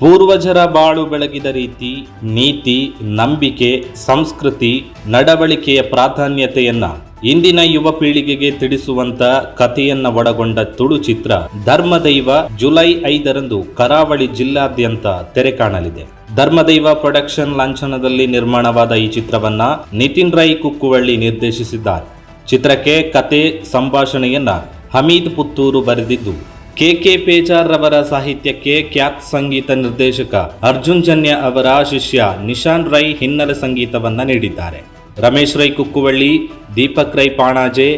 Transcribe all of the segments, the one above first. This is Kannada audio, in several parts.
ಪೂರ್ವಜರ ಬಾಳು ಬೆಳಗಿದ ರೀತಿ ನೀತಿ, ನಂಬಿಕೆ, ಸಂಸ್ಕೃತಿ, ನಡವಳಿಕೆಯ ಪ್ರಾಧಾನ್ಯತೆಯನ್ನ ಇಂದಿನ ಯುವ ಪೀಳಿಗೆಗೆ ತಿಳಿಸುವಂತ ಕಥೆಯನ್ನ ಒಳಗೊಂಡ ತುಳು ಚಿತ್ರ ಧರ್ಮದೈವ ಜುಲೈ ಐದರಂದು ಕರಾವಳಿ ಜಿಲ್ಲಾದ್ಯಂತ ತೆರೆ ಕಾಣಲಿದೆ. ಧರ್ಮದೈವ ಪ್ರೊಡಕ್ಷನ್ ಲಾಂಛನದಲ್ಲಿ ನಿರ್ಮಾಣವಾದ ಈ ಚಿತ್ರವನ್ನ ನಿತಿನ್ ರೈ ಕುಕ್ಕುವಳ್ಳಿ ನಿರ್ದೇಶಿಸಿದ್ದಾರೆ. ಚಿತ್ರಕ್ಕೆ ಕತೆ ಸಂಭಾಷಣೆಯನ್ನ ಹಮೀದ್ ಪುತ್ತೂರು ಬರೆದಿದ್ದು ಕೆ ಕೆ ಪೇಜಾರ್ ರವರ ಸಾಹಿತ್ಯಕ್ಕೆ ಖ್ಯಾತ್ ಸಂಗೀತ ನಿರ್ದೇಶಕ ಅರ್ಜುನ್ ಜನ್ಯ ಅವರ ಶಿಷ್ಯ ನಿಶಾನ್ ರೈ ಹಿನ್ನೆಲೆ ಸಂಗೀತವನ್ನು ನೀಡಿದ್ದಾರೆ. ರಮೇಶ್ ರೈ ಕುಕ್ಕುವಳ್ಳಿ, ದೀಪಕ್ ರೈ ಪಾಣಾಜೆ,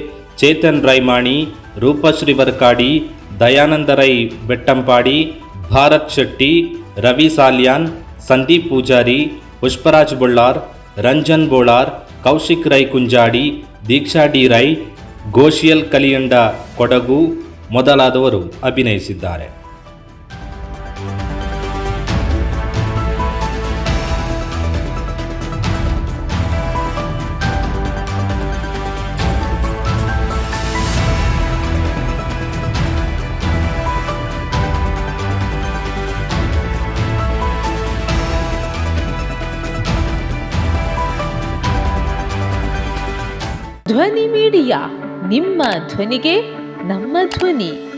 ಚೇತನ್ ರೈ ಮಾಣಿ ರೂಪಶ್ರೀ ವರ್ಕಾಡಿ ದಯಾನಂದ ರೈ ಬೆಟ್ಟಂಪಾಡಿ, ಭಾರತ್ ಶೆಟ್ಟಿ, ರವಿ ಸಾಲ್ಯಾನ್, ಸಂದೀಪ್ ಪೂಜಾರಿ, ಪುಷ್ಪರಾಜ್ ಬೊಳ್ಳಾರ್, ರಂಜನ್ ಬೋಳಾರ್, ಕೌಶಿಕ್ ರೈ ಕುಂಜಾಡಿ, ದೀಕ್ಷಾ ಡಿ ರೈ ಗೋಶಿಯಲ್ ಕಲಿಯಂಡ ಕೊಡಗು ಮೊದಲಾದವರು ಅಭಿನಯಿಸಿದ್ದಾರೆ. ಧ್ವನಿ ಮೀಡಿಯಾ ನಿಮ್ಮ ಧ್ವನಿಗೆ ನಮ್ಮ ಧ್ವನಿ